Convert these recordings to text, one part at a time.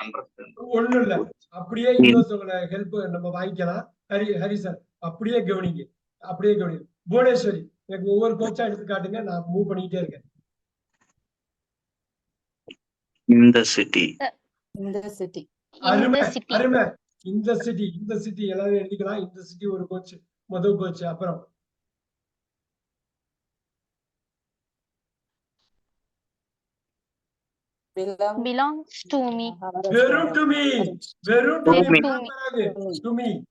பண்றது ஒண்ணும் இல்ல அப்படியே இன்னொருத்தவங்கள ஹெல்ப் நம்ம வாங்கிக்கலாம். ஹரி ஹரி சார் அப்படியே கவனிங்க. அப்படியே கவனிங்க. புவனேஸ்வரி எனக்கு ஒவ்வொரு கோச்சா எடுத்து காட்டுங்க. நான் மூவ் பண்ணிக்கிட்டே இருக்கேன். இந்த சிட்டி இந்த சிட்டி அருமை அருமை. இந்த சிட்டி இந்த சிட்டி எல்லாரும் எழுதிக்கலாம். இந்த சிட்டி ஒரு கோச் முதல் கோச் அப்புறம் belong belongs to me. Belong to me. Belong to me. To me.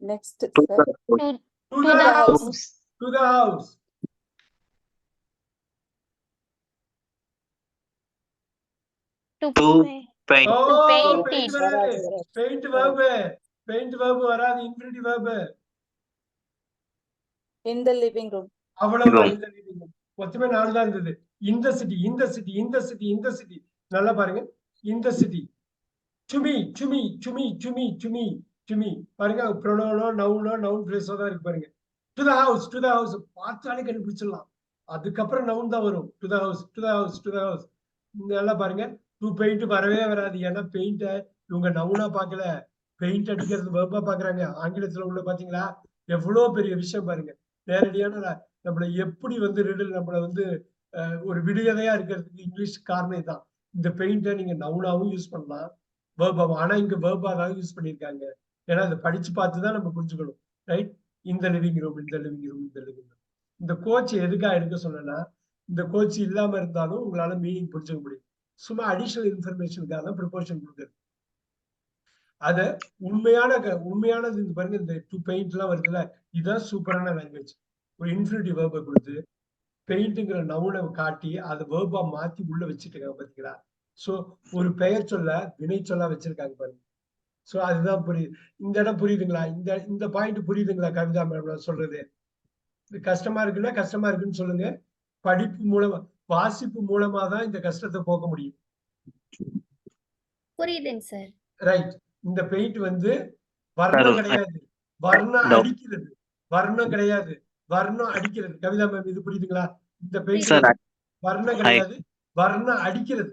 Next. To, to, to the house. To the house. To, to paint. Oh, to paint. Paint verb. Paint verb. Paint verb. Paint verb. Paint verb. In the living room. அவ்வளவுதான் Room. இந்த living room. மொத்தமே நாலு தான் இருந்தது. இந்த city இந்த city இந்த city இந்த சிட்டி நல்லா பாருங்க. இந்த சிட்டி சுமி சுமி சுமி சுமி சுமி சுமி பாருங்க ப்ரொனோனோ நவுனோ நவுன் பிளேஸோ தான் இருக்கு பாருங்க. To the house to the house பார்த்தாலே கண்டுபிடிச்சிடலாம். அதுக்கப்புறம் நவுன் தான் வரும். To the house to the house to the house நல்லா பாருங்க. டூ பெயிண்ட் வரவே வராது. ஏன்னா பெயிண்ட இவங்க நவுனா பார்க்கல. பெயிண்ட் அடிக்கிறது வெப்பா பாக்குறாங்க ஆங்கிலத்துல உள்ள பாத்தீங்களா? எவ்வளவு பெரிய விஷயம் பாருங்க. நேரடியான நம்மள எப்படி வந்து ரிடில் நம்மள வந்து ஒரு விடுகதையா இருக்கிறதுக்கு இங்கிலீஷ் காரணம் தான் இந்த பெயிண்ட நீங்க நவுனாவும் யூஸ் பண்ணலாம். வேர்பாவும் ஆனா இங்க வேர்பா தான் யூஸ் பண்ணியிருக்காங்க. ஏன்னா அதை படிச்சு பார்த்து தான் நம்ம புரிஞ்சுக்கணும். ரைட் இந்த லிவிங் ரூம் இந்த லிவிங் ரூம் இந்த லிவிங் ரூம் இந்த கோச் எதுக்காக எடுக்க சொன்னேன்னா இந்த கோச் இல்லாம இருந்தாலும் உங்களால மீனிங் புரிஞ்சுக்க முடியும். சும்மா அடிஷனல் இன்ஃபர்மேஷனுக்காக தான் ப்ரிப்போஷன் கொடுக்குறது. அத உண்மையான உண்மையானது இந்த பாருங்க இந்த டூ பெயிண்ட் எல்லாம் வருதுல்ல இதுதான் சூப்பரான லாங்குவேஜ் ஒரு இன்ஃபினிட்டி வேர்பை கொடுத்து பெயிண்ட்ங்கிற நவுனை காட்டி அதை வேர்பா மாத்தி உள்ள வச்சுருக்காங்க பாத்தீங்களா? சோ ஒரு பெயர் சொல்ல வினை சொல்லா வச்சிருக்காங்க பாருங்க. சோ அதுதான் புரியுது. இந்த இடம் புரியுதுங்களா? இந்த இந்த பாயிண்ட் புரியுதுங்களா கவிதா மேடம் சொல்றது? இது கஷ்டமா இருக்குன்னா கஷ்டமா இருக்குன்னு சொல்லுங்க. படிப்பு மூலமா வாசிப்பு மூலமா தான் இந்த கஷ்டத்தை போக்க முடியும். புரியுதுங்க சார். ரைட் இந்த பெயிண்ட் வந்து வர்ணம். கிடையாது. வர்ணம். அடிக்கிறது. வர்ணம் கிடையாது. வர்ணம் அடிக்கிறது. கவிதா மேம் இது புரியுதுங்களா? இந்த பெயிண்ட் வர்ணம் கிடையாது. வர்ணம் அடிக்கிறது.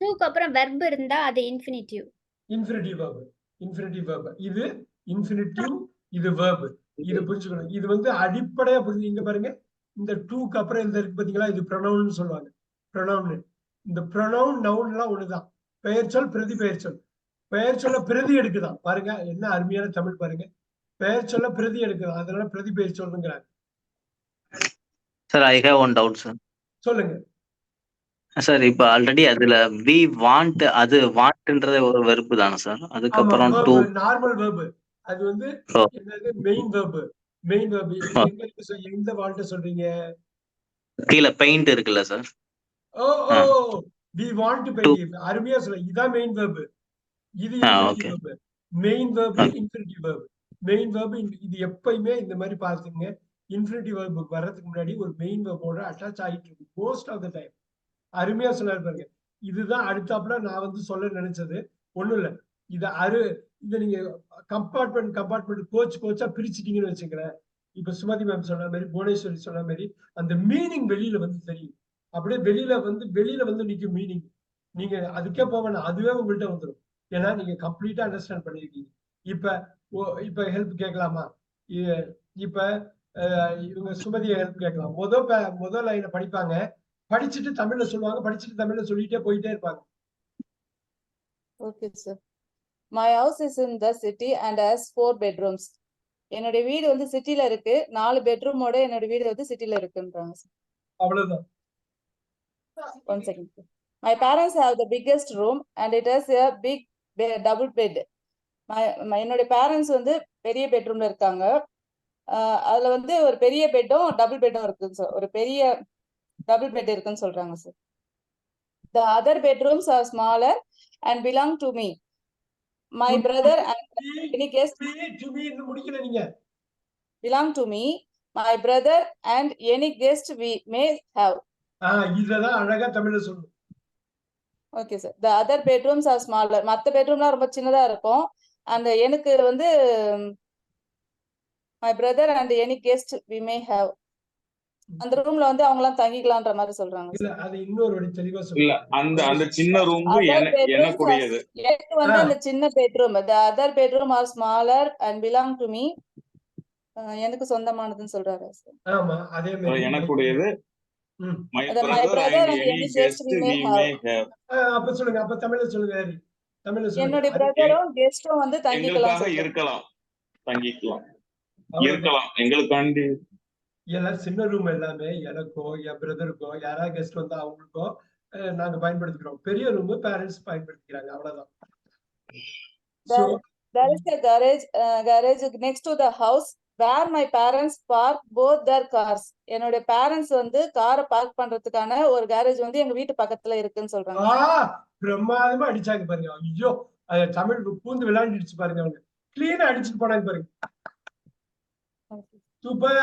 டூக்கு அப்புறம் வெர்ப் இருந்தா அது infinitive infinitive verb infinitive verb இது இன்ஃபினிட்டிவ் இது வேர்ப் இது புரிஞ்சுக்கணும். இது வந்து அடிப்படையா புரிஞ்சு இங்க பாருங்க. இந்த டூக்கு அப்புறம் இந்த இருக்கு பாத்தீங்களா? இது ப்ரொனவுன் சொல்லுவாங்க. ப்ரொனவுன் இந்த ப்ரொனவுன் நவுன் எல்லாம் ஒண்ணுதான். பெயர் சொல் பிரதி பெயர் சொல். பெயர் சொல்ல பிரதி எடுக்குதான். பாருங்க என்ன அருமையான தமிழ் பாருங்க. பெயர் சொல்ல பிரதி எடுக்குதான். அதனால பிரதி பெயர் சொல்லுங்கிறாங்க. Sir I have one doubt sir சொல்லுங்க. சார் இப்ப ஆல்ரெடி அதுல வி வாண்ட் அது வாண்ட்ன்றது ஒரு வெறுப்பு தானே சார் அதுக்கப்புறம் டூ நார்மல் வேர்பு அது வந்து. என்னது? மெயின் வேர்பு மெயின் வேர்பு எந்த வாழ்ட்ட சொல்றீங்க? கீழே பெயிண்ட் இருக்குல்ல சார் ஓ. ஓ. வி வாண்ட் டு பே அருமையா சொல்ல இதான் மெயின் வெர்ப் இது main verb. Infinitive verb main verb இது எப்பயுமே இந்த மாதிரி பாத்துங்க இன்ஃபினிட்டிவ் வெர்ப் வர்றதுக்கு முன்னாடி ஒரு மெயின் வெர்போட அட்டாச் ஆயிட்டு இருக்கு மோஸ்ட் ஆஃப் த டைம் அருமையா சொன்னாரு பாருங்க. இதுதான் அடுத்தாப்புல நான் வந்து சொல்ல நினைச்சது. ஒண்ணும் இல்ல. இது அரு இத நீங்க கம்பார்ட்மெண்ட் கம்பார்ட்மெண்ட் கோச் கோச்சா பிரிச்சுட்டீங்கன்னு வச்சுக்கிறேன் இப்ப சுமதி மேம் சொன்ன மாதிரி புவனேஸ்வரி சொன்ன மாதிரி அந்த மீனிங் வெளியில வந்து தெரியும். அப்படியே வெளியில வந்து வெளியில வந்து நிக்கும் மீனிங் நீங்க அதுக்கே வேணாம் அதுவே உங்கள்கிட்ட வந்துடும் ஏன்னா நீங்க கம்ப்ளீட்டா அண்டர்ஸ்டாண்ட் பண்ணிருக்கீங்க. இப்ப இப்ப ஹெல்ப் கேட்கலாமா? இப்ப இவங்க சுமதியை ஹெல்ப் கேட்கலாம். முத முத லைனை படிப்பாங்க. படிச்சுட்டு தமிழ்ல சொல்லுவாங்க. படிச்சுட்டு தமிழ்ல சொல்லிட்டே போயிட்டே இருப்பாங்க. Okay sir my house is in the city and has four bedrooms என்னுடைய வீடு வந்து சிட்டில இருக்கு. நாலு பெட்ரூமோட என்னோட வீடு வந்து சிட்டில இருக்குன்றாங்க சார் அவ்வளவுதான். One second my parents have the biggest room and it has a big double bed என்னுடைய பேரண்ட்ஸ் வந்து பெரிய பெட்ரூம்ல இருக்காங்க. அதுல வந்து ஒரு பெரிய பெட்டும் டபுள் பெட்டும் இருக்குங்க சார் ஒரு பெரிய டபுள் பெட் இருக்குன்னு சொல்றாங்க sir the other bedrooms are smaller and belong to me my brother and any guest முடிக்கல நீங்க. Belong to me my brother and any guest we may have. ஆஹ் இததான் அழகா தமிழ்ல சொல்லணும் okay sir the other bedrooms are smaller மற்ற பெட்ரூம்லாம் ரொம்ப சின்னதா இருக்கும். அந்த எனக்கு வந்து my brother and any guest we may have அந்த ரூம்ல வந்து அவங்க எல்லாம் தங்கிக்கலான்ற மாதிரி சொல்றாங்க இல்ல அது இன்னொரு வாட்டி தெளிவா இல்ல அந்த அந்த சின்ன ரூம் எனக்குடையது எனக்கு வந்து. அந்த சின்ன bedroom the other bedroom are smaller and belong to me. அஹ் எனக்கு சொந்தமானதுன்னு சொல்றாரு sir. ஆமா அதே அது மாதிரி எனக்குடையது. அப்ப சொல்லுங்க அப்ப தமிழ்ல சொல்லுங்க தமிழ்ல என்னுடைய அது பிரதரும் கெஸ்டும் வந்து தங்கிக்கலாம். இருக்கலாம். தங்கிக்கலாம். அவ்வளவுதான். இருக்கலாம். எங்களுக்காண்டி. எல்லாம் சின்ன ரூம் எல்லாமே எனக்கோ என் பிரதருக்கோ யாராவது கெஸ்ட் வந்தா அவங்களுக்கோ நாங்க பயன்படுத்திக்கிறோம். பெரிய ரூம் பேரண்ட்ஸ் பயன்படுத்திக்கிறாங்க அவ்வளவுதான். There is a garage, uh, garage next to the house. Where my parents park both their cars. என்னுடைய parents வந்து காரை பார்க் பண்றதுக்கான ஒரு கேரேஜ் வந்து எங்க வீட்டு பக்கத்துல இருக்குன்னு சொல்றாங்க. பிரமாதமா அடிச்சாங்க பாருங்க ஐயோ தமிழ் பூந்து விளையாண்டுடுச்சு பாருங்க அவங்க கிளீனா அடிச்சுட்டு போனாங்க பாருங்க super.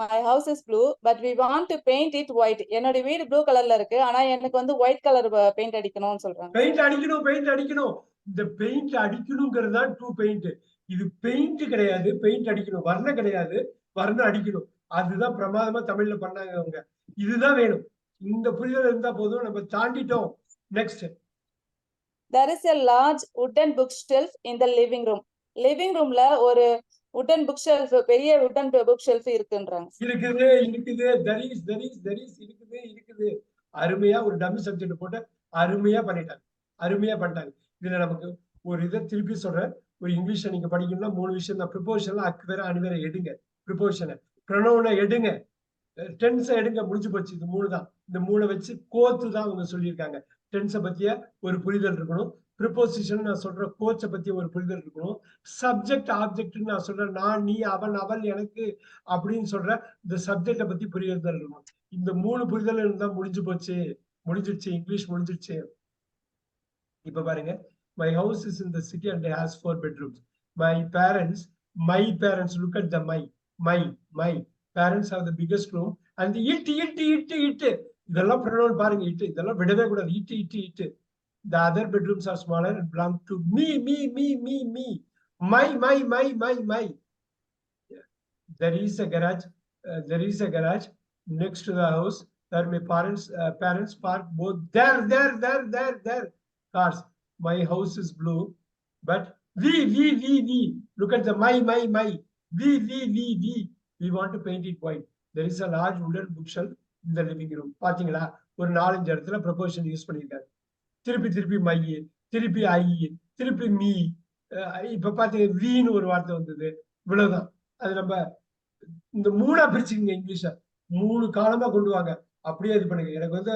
My house is blue, but we want to paint it white. என்னுடைய வீடு ப்ளூ கலர்ல இருக்கு ஆனா எனக்கு வந்து ஒயிட் கலர் பெயிண்ட் அடிக்கணும்னு சொல்றாங்க. பெயிண்ட் அடிக்கணும் பெயிண்ட் அடிக்கணும் இந்த பெயிண்ட் அடிக்கணுங்கிறது தான் டூ பெயிண்ட் இது பெயிண்ட் கிடையாது. பெயிண்ட் அடிக்கணும். வர்ணம் கிடையாது. வர்ணம் அடிக்கணும். அதுதான் பிரமாதமா தமிழ்ல பண்ணாங்க அவங்க. இதுதான் வேணும். இந்த புரிதல் இருந்தா போதும். நம்ம தாண்டிட்டோம். Next There is a large wooden bookshelf in the living room. Living ரூம்ல ஒரு wooden bookshelf பெரிய wooden bookshelf இருக்குன்றாங்க. இருக்குது இருக்குது. தரிஸ் தரிஸ் தரிஸ் இருக்குது இருக்குது. அருமையா ஒரு டம்மி சப்ஜெக்ட் போட்டு அருமையா பண்ணிட்டாங்க. அருமையா பண்ணிட்டாங்க. இதுல நமக்கு ஒரு இதை திருப்பி சொல்றேன். ஒரு இங்கிலீஷ்ல நீங்க படிக்கணும்னா மூணு விஷயம் தான். ப்ரிப்போஷன்ல அக்கு வேற அணு வேற எடுங்க. ப்ரிப்போஷனை ப்ரொனவுனை எடுங்க. டென்ஸை எடுங்க. முடிஞ்சு போச்சு. இது மூணு தான். இந்த மூணை வச்சு கோத்து தான் அவங்க சொல்லியிருக்காங்க. டென்ஸை பத்திய ஒரு புரிதல் இருக்கணும். ப்ரிப்போசிஷன் நான் சொல்ற கோச்சை பத்தி ஒரு புரிதல் இருக்கணும். சப்ஜெக்ட் ஆப்ஜெக்ட்னு நான் சொல்றேன் நான் நீ அவன் அவள் எனக்கு அப்படின்னு சொல்ற இந்த சப்ஜெக்ட பத்தி புரிதல் இருக்கணும். இந்த மூணு புரிதல் இருந்தா முடிஞ்சு போச்சு. முடிஞ்சிடுச்சு. இங்கிலீஷ் முடிஞ்சிடுச்சு. இப்ப பாருங்க. My house is in the city and has four bedrooms my parents my parents look at the my my my parents have the biggest room அந்த இட்டு இட்டு இட்டு இட்டு இதெல்லாம் ப்ரொனவுன் பாருங்க இட்டு இதெல்லாம் விடவே கூடாது இட்டு இட்டு இட்டு the other bedrooms are smaller and belong to me me me me me my my my my my Yeah. there is a garage uh, there is a garage next to the house where my parents uh, parents park both there there there there there cars my house is blue but we we we we look at the my my my. We we we we we want to paint it white. There is a large wooden bookshelf in the living room. பாத்தீங்களா? ஒரு நாலஞ்சு இடத்துல proportion use பண்ணியிருக்காரு. திருப்பி திருப்பி my திருப்பி ஐ திருப்பி me அஹ் இப்ப பாத்தீங்க வீன்னு ஒரு வார்த்தை வந்தது. இவ்வளவுதான். அது நம்ம இந்த மூணா பிரிச்சுக்கங்க இங்கிலீஷ. மூணு காலமா கொண்டு வாங்க. அப்படியே இது பண்ணுங்க. எனக்கு வந்து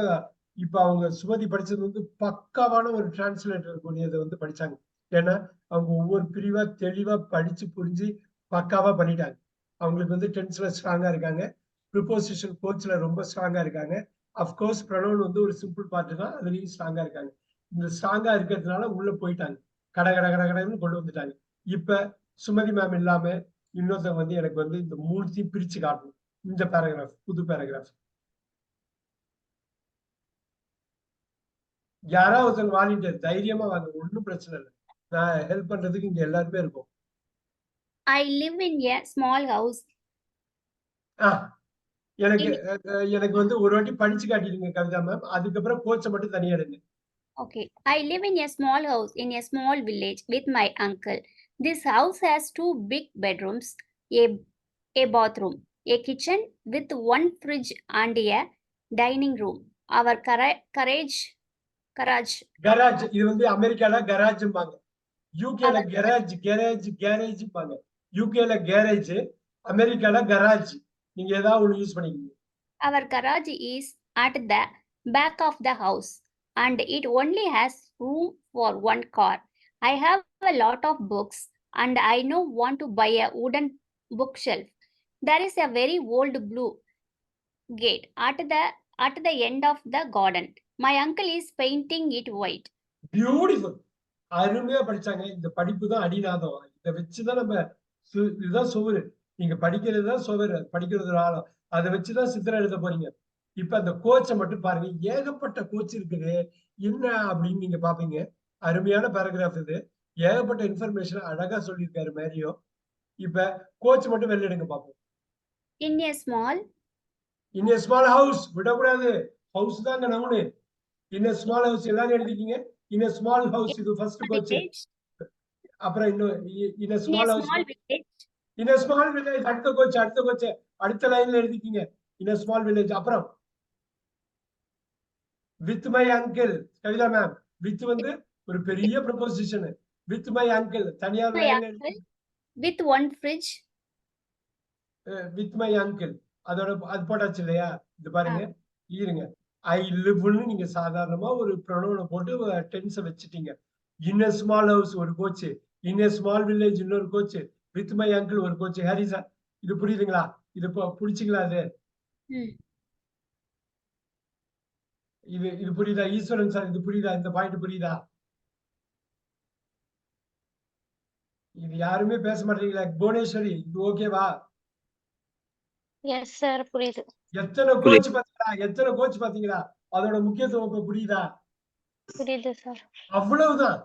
இப்ப அவங்க சுமதி படிச்சது வந்து பக்காவான ஒரு டிரான்ஸ்லேட்டர் கூடியதை வந்து படிச்சாங்க. ஏன்னா அவங்க ஒவ்வொரு பிரிவா தெளிவா படிச்சு புரிஞ்சு பக்காவா பண்ணிட்டாங்க. அவங்களுக்கு வந்து டென்ஸ்ல ஸ்ட்ராங்கா இருக்காங்க. ப்ரிப்போசிஷன் கோச்ல ரொம்ப ஸ்ட்ராங்கா இருக்காங்க. அஃப்கோர்ஸ் ப்ரொனவுன் வந்து ஒரு சிம்பிள் பார்ட்டு தான். அதுலயும் ஸ்ட்ராங்கா இருக்காங்க. இந்த ஸ்ட்ராங்கா இருக்கிறதுனால உள்ள போயிட்டாங்க. கட கட கட கடன்னு கொண்டு வந்துட்டாங்க. இப்ப சுமதி மேம் இல்லாம இன்னொருத்தவங்க வந்து எனக்கு வந்து இந்த மூணுத்தையும் பிரிச்சு காட்டணும். இந்த பேராகிராஃப் புது பேராகிராஃப் யாராவது ஒருத்தங்க வாலிண்டியர் தைரியமா வாங்க ஒண்ணும் பிரச்சனை இல்லை நான் ஹெல்ப் பண்றதுக்கு இங்க எல்லாருமே இருக்கும் live in a small house. ஆ எனக்கு எனக்கு வந்து ஒரு வாட்டி படிச்சு காட்டிடுங்க கவிதா மேம் அதுக்கப்புறம் கோச்சை மட்டும் தனியா எடுங்க. I live in a small house in a small village with my uncle. This house has two big bedrooms, a, a bathroom, a kitchen with one fridge and a dining room. Our cara- garage, garage, garage இது வந்து அமெரிக்கால கராஜ்ம்பாங்க யூகேல garage garage கேரேஜ்பாங்க யூகேல garage அமெரிக்கால garage நீங்க ஏதாவது ஒண்ணு use பண்ணிக்கீங்க our garage is at the back of the house and it only has room for one car. I have a lot of books and I now want to buy a wooden bookshelf. There is a very old blue gate at the at the end of the garden. My uncle is painting it white. Beautiful அருமையா படிச்சாங்க. இந்த படிப்பு தான் அடிநாதம். இதை வச்சுதான் நம்ம இதுதான் சுவரு. நீங்க படிக்கிறது தான் சுவரு படிக்கிறது ஒரு ஆழம் அதை வச்சுதான் சித்திரம் எழுத போறீங்க. இப்ப அந்த கோச்சை மட்டும் பாருங்க. ஏகப்பட்ட கோச் இருக்குது. என்ன அப்படின்னு நீங்க பாப்பீங்க. அருமையான பேராகிராஃப் இது. ஏகப்பட்ட இன்ஃபர்மேஷன் அழகா சொல்லியிருக்காரு மேரியோ. இப்ப கோச் மட்டும் வெளில எடுங்க பாப்போம். In a small in a small house விடக்கூடாது. ஹவுஸ் தாங்க noun in a small house எல்லாரும் எழுதிக்கிங்க இன் ஸ்மால் ஹவுஸ் இது ஃபர்ஸ்ட் கோச் village, அப்புறம் இன்னும் in small house in small village அடுத்த கோச் அடுத்த கோச் அடுத்த லைன்ல எழுதிக்கிங்க இன் a ஸ்மால் வில்லேஜ் அப்புறம் with my uncle Kavitha ma'am with வந்து ஒரு பெரிய ப்ரொபோசிஷன் வித் மை அங்கிள் தனியார் with one fridge, with my uncle அதோட அது போட்டாச்சு இல்லையா? இது பாருங்க. இருங்க. ஐ லிவ்னு நீங்க சாதாரணமா ஒரு ப்ரொனோனை போட்டு டென்ஸை வச்சுட்டீங்க. இன் a ஸ்மால் ஹவுஸ் ஒரு கோச் இன் a ஸ்மால் வில்லேஜ் இன்னொரு கோச் வித் மை அங்கிள் ஒரு கோச் ஹரி சார் இது புரியுதுங்களா? இது புடிச்சிங்களா அது. இது? இது புரியுதா? ஈஸ்வரன் சார் இது புரியுதா? இந்த பாயிண்ட் புரியுதா? இது யாருமே பேச மாட்டீங்களா புவனேஸ்வரி இது ஓகேவா yes sir புரியுது. எத்தனை கோச் பாத்தீங்களா எத்தனை கோச் பாத்தீங்களா அதோட முக்கியத்துவம் இப்ப புரியுதா? புரியுது சார் அவ்வளவுதான்.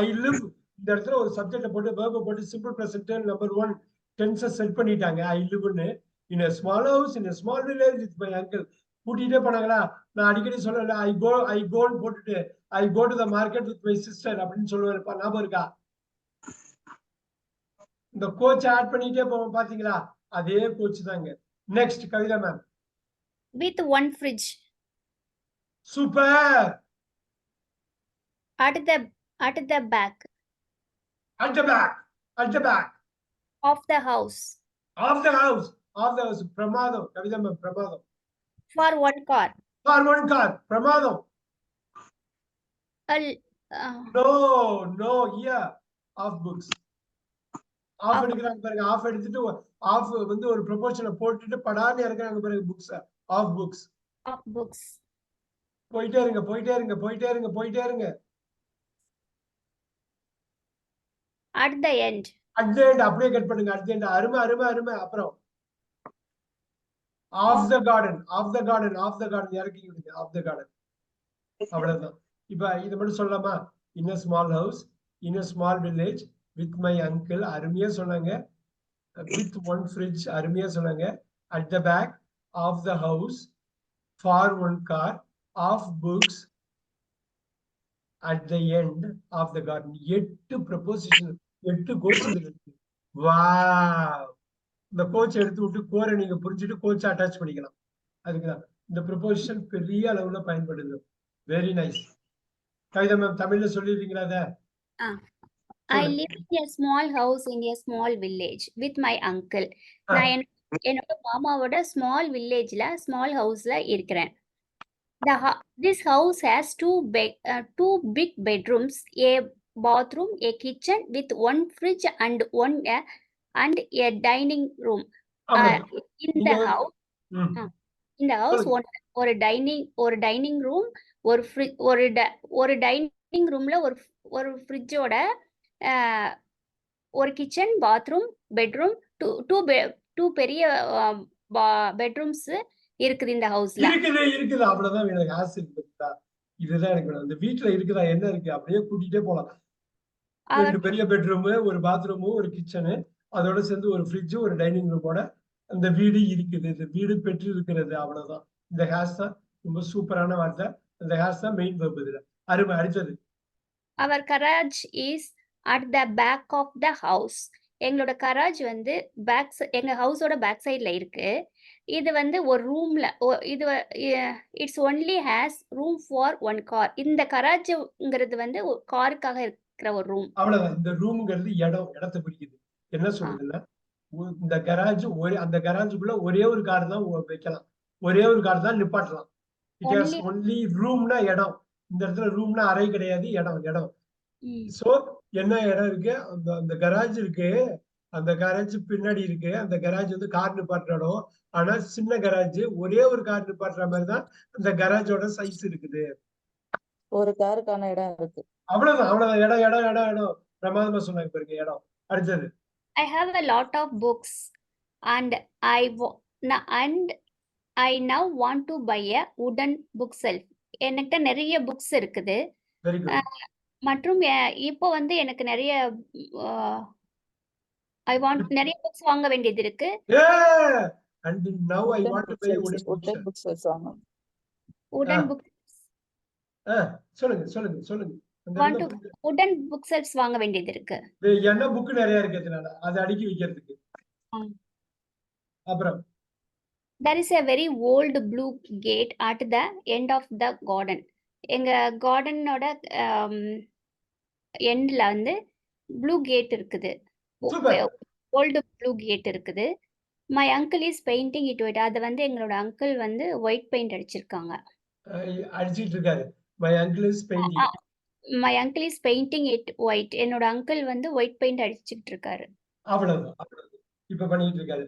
ஐ லிவ் இந்த இடத்துல ஒரு சப்ஜெக்ட போட்டு வேர்ப போட்டு சிம்பிள் பிரசன்ட் நம்பர் ஒன் டென்ஸை செட் பண்ணிட்டாங்க. I லிவ்னு in small house in small village with my uncle கூட்டிகிட்டே போனாங்களா? நான் அடிக்கடி சொல்லல ஐ கோ ஐ கோன்னு போட்டுட்டு I go to the market with my sister அப்படின்னு சொல்லுவேன் ஞாபகம் இருக்கா? இந்த கோச் ஆட் பண்ணிட்டே போவோம் பாத்தீங்களா அதே கோச் தாங்க. Next, Kavita ma'am. With one fridge. Super. At the at the back. At the back. At the back. Of the house. Of the house. Of the house. Pramado. Kavita ma'am. Pramado. For one car. For one car. Pramado. Uh, no, no, yeah. Of books. Of. எடுக்கிறாங்க பாருங்க. Of எடுத்துட்டு of வந்து ஒரு ப்ரொபோஷனை போட்டுட்டு படான்னு இறக்குறாங்க பாருங்க books of books of books. போயிட்டே இருங்க போயிட்டே இருங்க போயிட்டே இருங்க போயிட்டே இருங்க. At the end, அர்ஜென்ட் அப்படியே கட் பண்ணுங்க. அர்ஜென்ட் அருமை அருமை அருமை. அப்புறம். Of the garden of the garden of the garden இறக்கி விடுங்க ஆஃப் த கார்டன் அவ்வளவுதான். இப்ப இது மட்டும் சொல்லலாமா? In small house in small village with my uncle அருமையா சொன்னாங்க. வித் ஒன் ஃப்ரிட்ஜ் அருமையா சொன்னாங்க. At the back of the house for one car of books at the end of the garden எட்டு ப்ரப்போசிஷன் எட்டு கோச்சங்கள் இருக்கு. வா இந்த கோச் எடுத்து விட்டு கோரை நீங்க புரிஞ்சுட்டு கோச்சை அட்டாச் பண்ணிக்கலாம். அதுக்குதான். இந்த ப்ரொபோசிஷன் பெரிய அளவுல பயன்படுது. வெரி நைஸ் கவிதா மேம் தமிழ்ல சொல்லிடுறீங்களா அதை? I live in a small house in a small village with my uncle. ஆ. நான் என்- என்னோட மாமாவோட ஸ்மால் வில்லேஜ்ல ஸ்மால் ஹவுஸ்ல இருக்கிறேன் The hou- this house has two big uh, two big bedrooms, a bathroom, a kitchen with one fridge and one uh, and a dining room. Uh, அவ்வளவுதான். in the நீங்க வந்து- house, ம். இந்த house சொல்லுங்க. One ஒரு dining ஒரு dining room ஒரு ட- ஒரு டைனிங் ரூம்ல ஒரு ஒரு ஃப்ரிட்ஜோட ஒரு kitchen bathroom bedroom two two two பெரிய பெட்ரூம்ஸ் இருக்குது இந்த ஹவுஸ்ல இருக்குது இருக்குது. அவ்வளவுதான் எனக்கு ஆசை இருக்கு பாத்தீங்களா? இதுதான் எனக்கு. இந்த வீட்டுல இருக்குதா? என்ன இருக்கு? அப்படியே கூட்டிட்டே போலாம். ரெண்டு பெரிய பெட்ரூம் ஒரு பாத்ரூம் ஒரு கிச்சனு அதோட சேர்ந்து ஒரு ஃப்ரிட்ஜ் ஒரு டைனிங் ரூமோட அந்த வீடு இருக்குது. இந்த வீடு பெற்று இருக்கிறது அவ்வளவுதான். இந்த ஹேஸ் தான் ரொம்ப சூப்பரான வார்த்தை. இந்த ஹேஸ் தான் மெயின் இதுல அருமை. அடுத்தது. Our garage is at the back of the house எங்களோட கராஜ் வந்து பேக் எங்க ஹவுஸோட பேக் சைட்ல இருக்கு. இது வந்து ஒரு ரூம்ல இது it's only has room for one car இந்த கராஜ்ங்கிறது வந்து காருக்காக இருக்கிற ஒரு ரூம் அவ்வளவுதான். இந்த ரூம்ங்கிறது இடம் இடத்தை குறிக்குது. என்ன சொல்லுதுன்னா ஒ- இந்த கராஜ் ஒரே அந்த கராஜுக்குள்ள ஒரே ஒரு கார் தான் வைக்கலாம். ஒரே ஒரு கார் தான் நிப்பாட்டலாம். இட் ஹாஸ் ஒன்லி ரூம்னா இடம். இந்த இடத்துல ரூம்னா அறை கிடையாது இடம் இடம். சோ என்ன இடம் இருக்கு? அந்த அந்த கராஜ் இருக்கு. அந்த கராஜ் பின்னாடி இருக்கு. அந்த கராஜ் வந்து கார் நிப்பாட்டுற இடம். ஆனா சின்ன கராஜ் ஒரே ஒரு கார் நிப்பாட்டுற மாதிரி தான் அந்த கராஜோட சைஸ் இருக்குது. ஒரு காருக்கான இடம் இருக்கு. அவ்வளவுதான் அவ்வளவுதான். இடம் இடம் இடம் இடம். பிரமாதமா சொன்னாங்க பாருங்க இடம். அடுத்தது. Have a lot of books and I wa- na- and I now want to buy a wooden bookshelf. என்கிட்ட நிறைய புக்ஸ் இருக்குது. வெரி குட் மற்றும் எ- இப்போ வந்து எனக்கு நிறைய ஐ வாண்ட் நிறைய புக்ஸ் வாங்க வேண்டியது இருக்கு ஏ and now I want to buy wooden wooden bookshelf. bookshelves வாங்கணும். wooden Ah. book ஆ, சொல்லுங்க சொல்லுங்க சொல்லுங்க அந்த Want to- wooden bookshelves வாங்க வேண்டியது இருக்கு வே- என்ன புக் நிறைய இருக்கிறதுனால அதை அடுக்கி வைக்கிறதுக்கு ஆ. அப்புறம் there is a very old blue gate at the end of the garden எங்க கார்டனோட எண்ட்ல வந்து ப்ளூ கேட் இருக்குது. ஓல்டு ப்ளூ கேட் இருக்குது. My uncle is painting it white அது வந்து எங்களோட அங்கிள் வந்து ஒயிட் பெயிண்ட் அடிச்சிருக்காங்க. அடிச்சிட்டு இருக்காரு. My uncle is painting my uncle is painting it white என்னோட அங்கிள் வந்து ஒயிட் பெயிண்ட் அடிச்சுக்கிட்டு இருக்காரு. அவ்வளவுதான். இப்ப பண்ணிட்டு இருக்காரு.